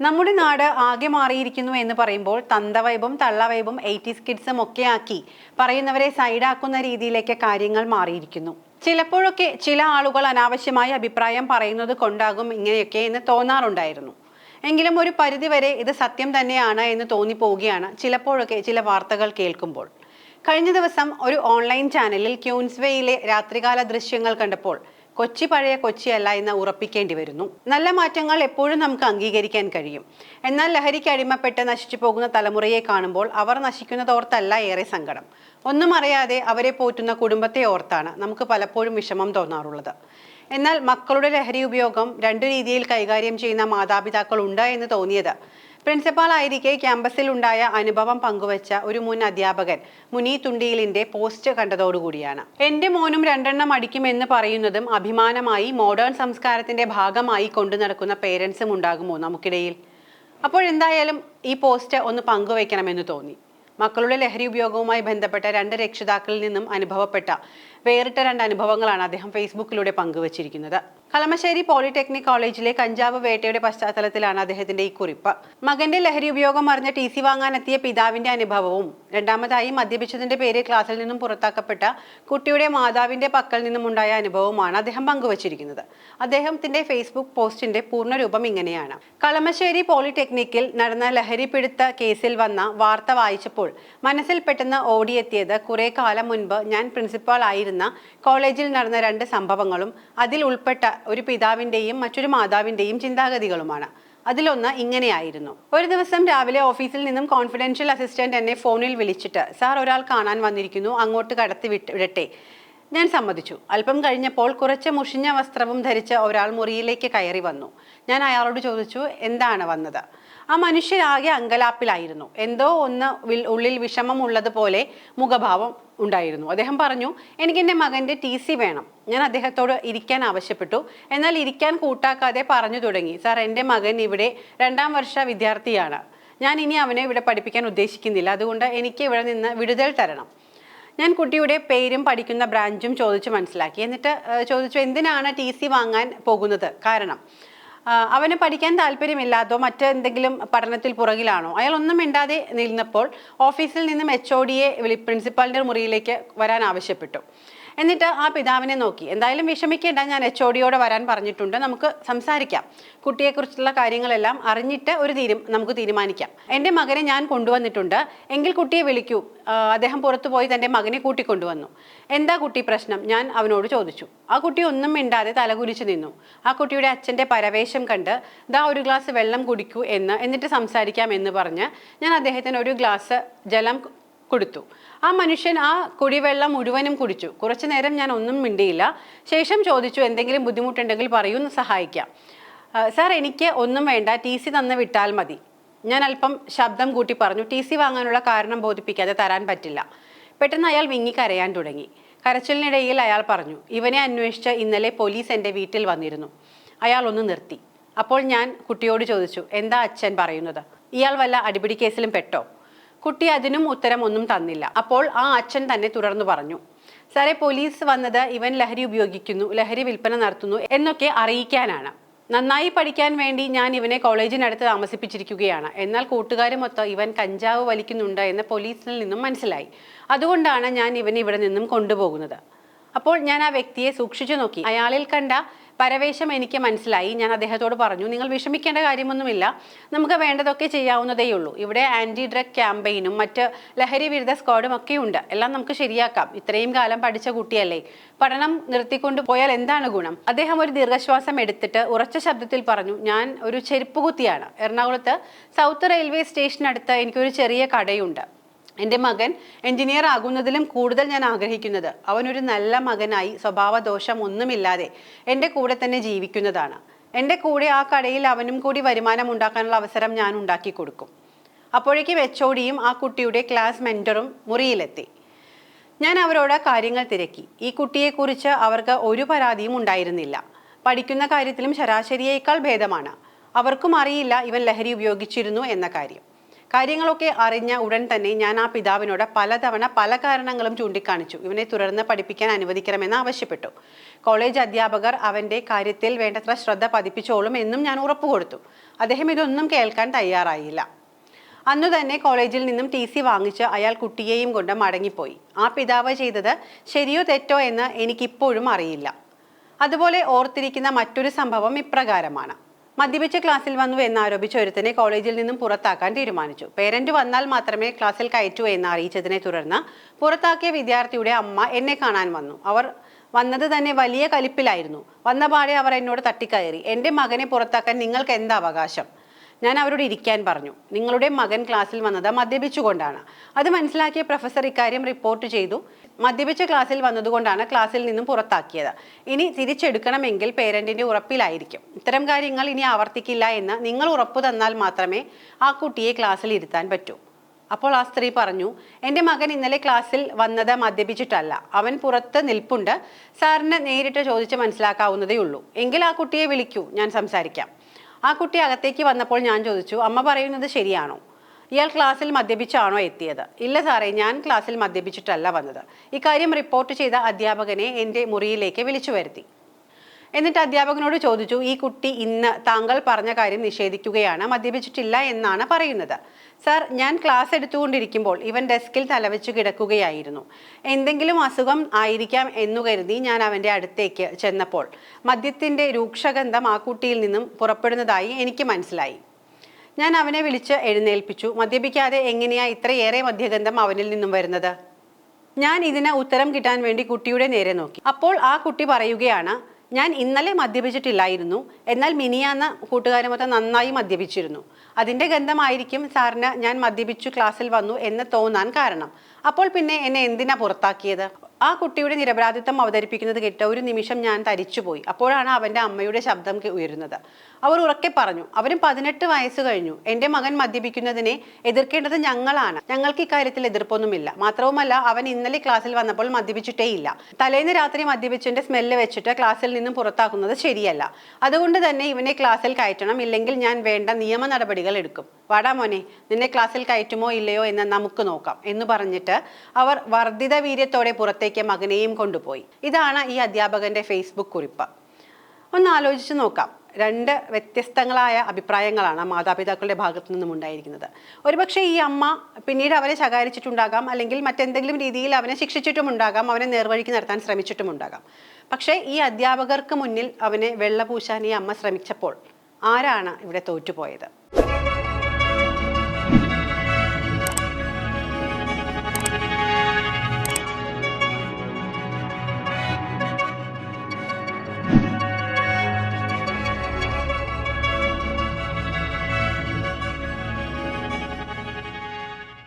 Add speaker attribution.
Speaker 1: നമ്മുടെ നാട് ആകെ മാറിയിരിക്കുന്നു എന്ന് പറയുമ്പോൾ തന്തവൈബും തള്ളവൈബും എയ്റ്റീസ് കിഡ്സും ഒക്കെ ആക്കി പറയുന്നവരെ സൈഡാക്കുന്ന രീതിയിലേക്ക് കാര്യങ്ങൾ മാറിയിരിക്കുന്നു. ചിലപ്പോഴൊക്കെ ചില ആളുകൾ അനാവശ്യമായ അഭിപ്രായം പറയുന്നത് കൊണ്ടാകും ഇങ്ങനെയൊക്കെ എന്ന് തോന്നാറുണ്ടായിരുന്നു. എങ്കിലും ഒരു പരിധിവരെ ഇത് സത്യം തന്നെയാണ് എന്ന് തോന്നിപ്പോവുകയാണ് ചിലപ്പോഴൊക്കെ ചില വാർത്തകൾ കേൾക്കുമ്പോൾ. കഴിഞ്ഞ ദിവസം ഒരു ഓൺലൈൻ ചാനലിൽ ക്യൂൻസ്വേയിലെ രാത്രികാല ദൃശ്യങ്ങൾ കണ്ടപ്പോൾ കൊച്ചി പഴയ കൊച്ചിയല്ല എന്ന് ഉറപ്പിക്കേണ്ടി വരുന്നു. നല്ല മാറ്റങ്ങൾ എപ്പോഴും നമുക്ക് അംഗീകരിക്കാൻ കഴിയും. എന്നാൽ ലഹരിക്ക് അടിമപ്പെട്ട് നശിച്ചു പോകുന്ന തലമുറയെ കാണുമ്പോൾ അവർ നശിക്കുന്നതോർത്തല്ല ഏറെ സങ്കടം. ഒന്നും അറിയാതെ അവരെ പോറ്റുന്ന കുടുംബത്തെ ഓർത്താണ് നമുക്ക് പലപ്പോഴും വിഷമം തോന്നാറുള്ളത്. എന്നാൽ മക്കളുടെ ലഹരി ഉപയോഗം രണ്ടു രീതിയിൽ കൈകാര്യം ചെയ്യുന്ന മാതാപിതാക്കൾ ഉണ്ട് എന്ന് തോന്നിയത്. പ്രിൻസിപ്പാൾ ആയിരിക്കെ ക്യാമ്പസിൽ ഉണ്ടായ അനുഭവം പങ്കുവച്ച ഒരു മുൻ അധ്യാപകൻ മുനി തുണ്ടിയിലിന്റെ പോസ്റ്റ് കണ്ടതോടുകൂടിയാണ് എന്റെ മോനും രണ്ടെണ്ണം അടിക്കുമെന്ന് പറയുന്നതും അഭിമാനമായി മോഡേൺ സംസ്കാരത്തിന്റെ ഭാഗമായി കൊണ്ടു നടക്കുന്ന പേരൻസും ഉണ്ടാകുമോ നമുക്കിടയിൽ? അപ്പോഴെന്തായാലും ഈ പോസ്റ്റ് ഒന്ന് പങ്കുവയ്ക്കണമെന്ന് തോന്നി. മക്കളുടെ ലഹരി ഉപയോഗവുമായി ബന്ധപ്പെട്ട രണ്ട് രക്ഷിതാക്കളിൽ നിന്നും അനുഭവപ്പെട്ട വേറിട്ട രണ്ട് അനുഭവങ്ങളാണ് അദ്ദേഹം ഫേസ്ബുക്കിലൂടെ പങ്കുവച്ചിരിക്കുന്നത്. കളമശ്ശേരി പോളിടെക്നിക് കോളേജിലെ കഞ്ചാവ് വേട്ടയുടെ പശ്ചാത്തലത്തിലാണ് അദ്ദേഹത്തിന്റെ ഈ കുറിപ്പ്. മകന്റെ ലഹരി ഉപയോഗം അറിഞ്ഞ ടി സി വാങ്ങാനെത്തിയ പിതാവിന്റെ അനുഭവവും രണ്ടാമതായി മദ്യപിച്ചതിന്റെ പേര് ക്ലാസ്സിൽ നിന്നും പുറത്താക്കപ്പെട്ട കുട്ടിയുടെ മാതാവിന്റെ പക്കൽ നിന്നും ഉണ്ടായ അനുഭവവുമാണ് അദ്ദേഹം പങ്കുവച്ചിരിക്കുന്നത്. അദ്ദേഹത്തിന്റെ ഫേസ്ബുക്ക് പോസ്റ്റിന്റെ പൂർണരൂപം ഇങ്ങനെയാണ്. കളമശ്ശേരി പോളിടെക്നിക്കിൽ നടന്ന ലഹരി പിടുത്ത കേസിൽ വന്ന വാർത്ത വായിച്ചപ്പോൾ മനസ്സിൽ പെട്ടെന്ന് ഓടിയെത്തിയത് കുറെ കാലം മുൻപ് ഞാൻ പ്രിൻസിപ്പാൾ ആയിരുന്ന കോളേജിൽ നടന്ന രണ്ട് സംഭവങ്ങളും അതിൽ ഉൾപ്പെട്ട ഒരു പിതാവിന്റെയും മറ്റൊരു മാതാവിന്റെയും ചിന്താഗതികളുമാണ്. അതിലൊന്ന് ഇങ്ങനെയായിരുന്നു. ഒരു ദിവസം രാവിലെ ഓഫീസിൽ നിന്നും കോൺഫിഡൻഷ്യൽ അസിസ്റ്റന്റ് എന്നെ ഫോണിൽ വിളിച്ചിട്ട് സാർ ഒരാൾ കാണാൻ വന്നിരിക്കുന്നു അങ്ങോട്ട് കടത്തി വിട്ട് വിടട്ടെ. ഞാൻ സമ്മതിച്ചു. അല്പം കഴിഞ്ഞപ്പോൾ കുറച്ച് മുഷിഞ്ഞ വസ്ത്രവും ധരിച്ച ഒരാൾ മുറിയിലേക്ക് കയറി വന്നു. ഞാൻ അയാളോട് ചോദിച്ചു എന്താണ് വന്നത്? ആ മനുഷ്യരാകെ അങ്കലാപ്പിലായിരുന്നു. എന്തോ ഒന്ന് ഉള്ളിൽ ഉള്ളിൽ വിഷമമുള്ളതുപോലെ മുഖഭാവം ഉണ്ടായിരുന്നു. അദ്ദേഹം പറഞ്ഞു എനിക്ക് എന്റെ മകന്റെ ടി സി വേണം. ഞാൻ അദ്ദേഹത്തോട് ഇരിക്കാൻ ആവശ്യപ്പെട്ടു. എന്നാൽ ഇരിക്കാൻ കൂട്ടാക്കാതെ പറഞ്ഞു തുടങ്ങി. സാർ എന്റെ മകൻ ഇവിടെ രണ്ടാം വർഷ വിദ്യാർത്ഥിയാണ്. ഞാൻ ഇനി അവനെ ഇവിടെ പഠിപ്പിക്കാൻ ഉദ്ദേശിക്കുന്നില്ല. അതുകൊണ്ട് എനിക്ക് ഇവിടെ നിന്ന് വിടുതൽ തരണം. ഞാൻ കുട്ടിയുടെ പേരും പഠിക്കുന്ന ബ്രാഞ്ചും ചോദിച്ചു മനസ്സിലാക്കി. എന്നിട്ട് ചോദിച്ചു എന്തിനാണ് ടി സി വാങ്ങാൻ പോകുന്നത്? കാരണം അവന് പഠിക്കാൻ താല്പര്യമില്ലാത്തോ മറ്റെന്തെങ്കിലും പഠനത്തിൽ പുറകിലാണോ? അയാൾ ഒന്നും മിണ്ടാതെ നിന്നപ്പോൾ ഓഫീസിൽ നിന്നും എച്ച് ഒ ഡിയെ പ്രിൻസിപ്പാളിന്റെ മുറിയിലേക്ക് വരാൻ ആവശ്യപ്പെട്ടു. എന്നിട്ട് ആ പിതാവിനെ നോക്കി. എന്തായാലും വിഷമിക്കേണ്ട ഞാൻ എച്ച് ഒ ഡിയോട് വരാൻ പറഞ്ഞിട്ടുണ്ട്. നമുക്ക് സംസാരിക്കാം. കുട്ടിയെക്കുറിച്ചുള്ള കാര്യങ്ങളെല്ലാം അറിഞ്ഞിട്ട് ഒരു തീരു നമുക്ക് തീരുമാനിക്കാം. എന്റെ മകനെ ഞാൻ കൊണ്ടുവന്നിട്ടുണ്ട്. എങ്കിൽ കുട്ടിയെ വിളിക്കൂ. അദ്ദേഹം പുറത്തു പോയി തന്റെ മകനെ കൂട്ടിക്കൊണ്ടുവന്നു. എന്താ കുട്ടി പ്രശ്നം? ഞാൻ അവനോട് ചോദിച്ചു. ആ കുട്ടി ഒന്നും മിണ്ടാതെ തലകുലിച്ചു നിന്നു. ആ കുട്ടിയുടെ അച്ഛന്റെ പരവേശം കണ്ട് ദാ ഒരു ഗ്ലാസ് വെള്ളം കുടിക്കൂ എന്ന് എന്നിട്ട് സംസാരിക്കാം എന്ന് പറഞ്ഞ് ഞാൻ അദ്ദേഹത്തിന് ഒരു ഗ്ലാസ് ജലം കൊടുത്തു. ആ മനുഷ്യൻ ആ കുടിവെള്ളം മുഴുവനും കുടിച്ചു. കുറച്ചു നേരം ഞാൻ ഒന്നും മിണ്ടിയില്ല. ശേഷം ചോദിച്ചു എന്തെങ്കിലും ബുദ്ധിമുട്ടുണ്ടെങ്കിൽ പറയൂ സഹായിക്കാം. "ആ, സാർ എനിക്ക് ഒന്നും വേണ്ട. ടി സി തന്ന് വിട്ടാൽ മതി. ഞാൻ അല്പം ശബ്ദം കൂട്ടി പറഞ്ഞു. ടി സി വാങ്ങാനുള്ള കാരണം ബോധിപ്പിക്കാതെ തരാൻ പറ്റില്ല. പെട്ടെന്ന് അയാൾ വിങ്ങി കരയാൻ തുടങ്ങി. കരച്ചിലിനിടയിൽ അയാൾ പറഞ്ഞു ഇവനെ അന്വേഷിച്ച് ഇന്നലെ പോലീസ് എന്റെ വീട്ടിൽ വന്നിരുന്നു. അയാൾ ഒന്ന് നിർത്തി. അപ്പോൾ ഞാൻ കുട്ടിയോട് ചോദിച്ചു എന്താ അച്ഛൻ പറയുന്നത്? ഇയാൾ വല്ല അടിപിടി കേസിലും പെട്ടോ? കുട്ടി അതിനും ഉത്തരം ഒന്നും തന്നില്ല. അപ്പോൾ ആ അച്ഛൻ തന്നെ തുടർന്നു പറഞ്ഞു സാറേ പോലീസ് വന്നത് ഇവൻ ലഹരി ഉപയോഗിക്കുന്നു ലഹരി വിൽപ്പന നടത്തുന്നു എന്നൊക്കെ അറിയിക്കാനാണ്. നന്നായി പഠിക്കാൻ വേണ്ടി ഞാൻ ഇവനെ കോളേജിനടുത്ത് താമസിപ്പിച്ചിരിക്കുകയാണ്. എന്നാൽ കൂട്ടുകാരുമൊത്ത് ഇവൻ കഞ്ചാവ് വലിക്കുന്നുണ്ട് എന്ന് പോലീസിൽ നിന്നും മനസ്സിലായി. അതുകൊണ്ടാണ് ഞാൻ ഇവനെ ഇവിടെ നിന്നും കൊണ്ടുപോകുന്നത്. അപ്പോൾ ഞാൻ ആ വ്യക്തിയെ സൂക്ഷിച്ചു നോക്കി. അയാളിൽ കണ്ട പരവേശം എനിക്ക് മനസ്സിലായി. ഞാൻ അദ്ദേഹത്തോട് പറഞ്ഞു നിങ്ങൾ വിഷമിക്കേണ്ട കാര്യമൊന്നുമില്ല. നമുക്ക് വേണ്ടതൊക്കെ ചെയ്യാവുന്നതേയുള്ളൂ ഇവിടെ ആന്റി ഡ്രഗ് ക്യാമ്പയിനും മറ്റ് ലഹരി വിരുദ്ധ സ്ക്വാഡും ഒക്കെ ഉണ്ട്. എല്ലാം നമുക്ക് ശരിയാക്കാം. ഇത്രയും കാലം പഠിച്ച കുട്ടിയല്ലേ. പഠനം നിർത്തിക്കൊണ്ട് പോയാൽ എന്താണ് ഗുണം? അദ്ദേഹം ഒരു ദീർഘശ്വാസം എടുത്തിട്ട് ഉറച്ച ശബ്ദത്തിൽ പറഞ്ഞു ഞാൻ ഒരു ചെരുപ്പ് കുത്തിയാണ്. എറണാകുളത്ത് സൗത്ത് റെയിൽവേ സ്റ്റേഷനടുത്ത് എനിക്കൊരു ചെറിയ കടയുണ്ട്. എന്റെ മകൻ എഞ്ചിനീയർ ആകുന്നതിലും കൂടുതൽ ഞാൻ ആഗ്രഹിക്കുന്നത്. അവനൊരു നല്ല മകനായി സ്വഭാവദോഷം ഒന്നുമില്ലാതെ എന്റെ കൂടെ തന്നെ ജീവിക്കുന്നതാണ്. എന്റെ കൂടെ ആ കടയിൽ അവനും കൂടി വരുമാനം ഉണ്ടാക്കാനുള്ള അവസരം ഞാൻ ഉണ്ടാക്കി കൊടുക്കും. അപ്പോഴേക്കും എച്ച് ആ കുട്ടിയുടെ ക്ലാസ് മെന്ററും മുറിയിലെത്തി. ഞാൻ അവരോട് കാര്യങ്ങൾ തിരക്കി. ഈ കുട്ടിയെക്കുറിച്ച് അവർക്ക് ഒരു പരാതിയും ഉണ്ടായിരുന്നില്ല. പഠിക്കുന്ന കാര്യത്തിലും ശരാശരിയേക്കാൾ ഭേദമാണ്. അവർക്കും അറിയില്ല ഇവൻ ലഹരി ഉപയോഗിച്ചിരുന്നു എന്ന കാര്യം. കാര്യങ്ങളൊക്കെ അറിഞ്ഞ ഉടൻ തന്നെ ഞാൻ ആ പിതാവിനോട് പലതവണ പല കാരണങ്ങളും ചൂണ്ടിക്കാണിച്ചു. ഇവനെ തുടർന്ന് പഠിപ്പിക്കാൻ അനുവദിക്കണമെന്ന് ആവശ്യപ്പെട്ടു. കോളേജ് അധ്യാപകർ അവന്റെ കാര്യത്തിൽ വേണ്ടത്ര ശ്രദ്ധ പതിപ്പിച്ചോളും എന്നും ഞാൻ ഉറപ്പുകൊടുത്തു. അദ്ദേഹം ഇതൊന്നും കേൾക്കാൻ തയ്യാറായില്ല. അന്നു തന്നെ കോളേജിൽ നിന്നും ടി സി വാങ്ങിച്ച് അയാൾ കുട്ടിയെയും കൊണ്ട് മടങ്ങിപ്പോയി. ആ പിതാവ് ചെയ്തത് ശരിയോ തെറ്റോ എന്ന് എനിക്കിപ്പോഴും അറിയില്ല. അതുപോലെ ഓർത്തിരിക്കുന്ന മറ്റൊരു സംഭവം ഇപ്രകാരമാണ്. മദ്യപിച്ച ക്ലാസ്സിൽ വന്നു എന്നാരോപിച്ച് ഒരുത്തനെ കോളേജിൽ നിന്നും പുറത്താക്കാൻ തീരുമാനിച്ചു. പേരന്റ് വന്നാൽ മാത്രമേ ക്ലാസ്സിൽ കയറ്റൂ എന്ന് അറിയിച്ചതിനെ തുടർന്ന് പുറത്താക്കിയ വിദ്യാർത്ഥിയുടെ അമ്മ എന്നെ കാണാൻ വന്നു. അവർ വന്നത് തന്നെ വലിയ കലിപ്പിലായിരുന്നു. വന്ന പാടെ അവർ എന്നോട് തട്ടിക്കയറി. എന്റെ മകനെ പുറത്താക്കാൻ നിങ്ങൾക്ക് എന്താ അവകാശം? ഞാൻ അവരോട് ഇരിക്കാൻ പറഞ്ഞു. നിങ്ങളുടെ മകൻ ക്ലാസ്സിൽ വന്നത് മദ്യപിച്ചുകൊണ്ടാണ്. അത് മനസ്സിലാക്കിയ പ്രൊഫസർ ഇക്കാര്യം റിപ്പോർട്ട് ചെയ്തു. മദ്യപിച്ച ക്ലാസ്സിൽ വന്നതുകൊണ്ടാണ് ക്ലാസ്സിൽ നിന്നും പുറത്താക്കിയത്. ഇനി തിരിച്ചെടുക്കണമെങ്കിൽ പേരന്റിന്റെ ഉറപ്പിലായിരിക്കും. ഇത്തരം കാര്യങ്ങൾ ഇനി ആവർത്തിക്കില്ല എന്ന് നിങ്ങൾ ഉറപ്പ് തന്നാൽ മാത്രമേ ആ കുട്ടിയെ ക്ലാസ്സിൽ ഇരുത്താൻ പറ്റൂ. അപ്പോൾ ആ സ്ത്രീ പറഞ്ഞു എന്റെ മകൻ ഇന്നലെ ക്ലാസ്സിൽ വന്നത് മദ്യപിച്ചിട്ടല്ല. അവൻ പുറത്ത് നിൽപ്പുണ്ട്. സാറിന് നേരിട്ട് ചോദിച്ച് മനസ്സിലാക്കാവുന്നതേ ഉള്ളൂ എങ്കിൽ ആ കുട്ടിയെ വിളിക്കൂ. ഞാൻ സംസാരിക്കാം. ആ കുട്ടി അകത്തേക്ക് വന്നപ്പോൾ ഞാൻ ചോദിച്ചു അമ്മ പറയുന്നത് ശരിയാണോ? ഇയാൾ ക്ലാസ്സിൽ മദ്യപിച്ചാണോ എത്തിയത്? ഇല്ല സാറേ ഞാൻ ക്ലാസ്സിൽ മദ്യപിച്ചിട്ടല്ല വന്നത്. ഇക്കാര്യം റിപ്പോർട്ട് ചെയ്ത അധ്യാപകനെ എന്റെ മുറിയിലേക്ക് വിളിച്ചു വരുത്തി. എന്നിട്ട് അധ്യാപകനോട് ചോദിച്ചു ഈ കുട്ടി ഇന്ന് താങ്കൾ പറഞ്ഞ കാര്യം നിഷേധിക്കുകയാണ് മദ്യപിച്ചിട്ടില്ല എന്നാണ് പറയുന്നത്. സാർ ഞാൻ ക്ലാസ് എടുത്തുകൊണ്ടിരിക്കുമ്പോൾ ഇവൻ ഡെസ്കിൽ തലവെച്ച് കിടക്കുകയായിരുന്നു. എന്തെങ്കിലും അസുഖം ആയിരിക്കാം എന്നു കരുതി ഞാൻ അവന്റെ അടുത്തേക്ക് ചെന്നപ്പോൾ മദ്യത്തിന്റെ രൂക്ഷഗന്ധം ആ കുട്ടിയിൽ നിന്നും പുറപ്പെടുന്നതായി എനിക്ക് മനസ്സിലായി. ഞാൻ അവനെ വിളിച്ച് എഴുന്നേൽപ്പിച്ചു മദ്യപിക്കാതെ എങ്ങനെയാ ഇത്രയേറെ മദ്യഗന്ധം അവനിൽ നിന്നും വരുന്നത്? ഞാൻ ഇതിന് ഉത്തരം കിട്ടാൻ വേണ്ടി കുട്ടിയുടെ നേരെ നോക്കി. അപ്പോൾ ആ കുട്ടി പറയുകയാണ് ഞാൻ ഇന്നലെ മദ്യപിച്ചിട്ടില്ലായിരുന്നു. എന്നാൽ മിനിയാന്ന് കൂട്ടുകാരുമൊത്തം നന്നായി മദ്യപിച്ചിരുന്നു. അതിന്റെ ഗന്ധമായിരിക്കും സാറിന് ഞാൻ മദ്യപിച്ചു ക്ലാസ്സിൽ വന്നു എന്ന് തോന്നാൻ കാരണം. അപ്പോൾ പിന്നെ എന്നെ എന്തിനാ പുറത്താക്കിയത്? ആ കുട്ടിയുടെ നിരപരാധിത്വം അവതരിപ്പിക്കുന്നത് കേട്ട ഒരു നിമിഷം ഞാൻ തരിച്ചുപോയി. അപ്പോഴാണ് അവന്റെ അമ്മയുടെ ശബ്ദം ഉയരുന്നത്. അവർ ഉറക്കെ പറഞ്ഞു അവരും പതിനെട്ട് വയസ്സ് കഴിഞ്ഞു. എന്റെ മകൻ മദ്യപിക്കുന്നതിനെ എതിർക്കേണ്ടത് ഞങ്ങളാണ്. ഞങ്ങൾക്ക് ഇക്കാര്യത്തിൽ എതിർപ്പൊന്നുമില്ല. മാത്രവുമല്ല അവൻ ഇന്നലെ ക്ലാസ്സിൽ വന്നപ്പോൾ മദ്യപിച്ചിട്ടേയില്ല തലേന്ന് രാത്രി മദ്യപിച്ചതിന്റെ സ്മെല്ല് വെച്ചിട്ട് ക്ലാസ്സിൽ നിന്നും പുറത്താക്കുന്നത് ശരിയല്ല. അതുകൊണ്ട് തന്നെ ഇവനെ ക്ലാസ്സിൽ കയറ്റണം. ഇല്ലെങ്കിൽ ഞാൻ വേണ്ട നിയമ നടപടികൾ എടുക്കും. വാടാ മോനെ നിന്നെ ക്ലാസ്സിൽ കയറ്റുമോ ഇല്ലയോ എന്ന് നമുക്ക് നോക്കാം എന്ന് പറഞ്ഞിട്ട് അവർ വർദ്ധിത വീര്യത്തോടെ പുറത്തേക്ക് മകനെയും കൊണ്ടുപോയി. ഇതാണ് ഈ അധ്യാപകന്റെ ഫേസ്ബുക്ക് കുറിപ്പ്. ഒന്ന് ആലോചിച്ച് നോക്കാം. രണ്ട് വ്യത്യസ്തങ്ങളായ അഭിപ്രായങ്ങളാണ് മാതാപിതാക്കളുടെ ഭാഗത്തു നിന്നും ഉണ്ടായിരിക്കുന്നത്. ഒരുപക്ഷെ ഈ അമ്മ പിന്നീട് അവരെ ശകാരിച്ചിട്ടുണ്ടാകാം അല്ലെങ്കിൽ മറ്റെന്തെങ്കിലും രീതിയിൽ അവനെ ശിക്ഷിച്ചിട്ടുമുണ്ടാകാം അവനെ നേർവഴിക്ക് നടത്താൻ ശ്രമിച്ചിട്ടുമുണ്ടാകാം പക്ഷേ ഈ അധ്യാപകർക്ക് മുന്നിൽ അവനെ വെള്ളപൂശാൻ ഈ അമ്മ ശ്രമിച്ചപ്പോൾ ആരാണ് ഇവിടെ തോറ്റുപോയത്?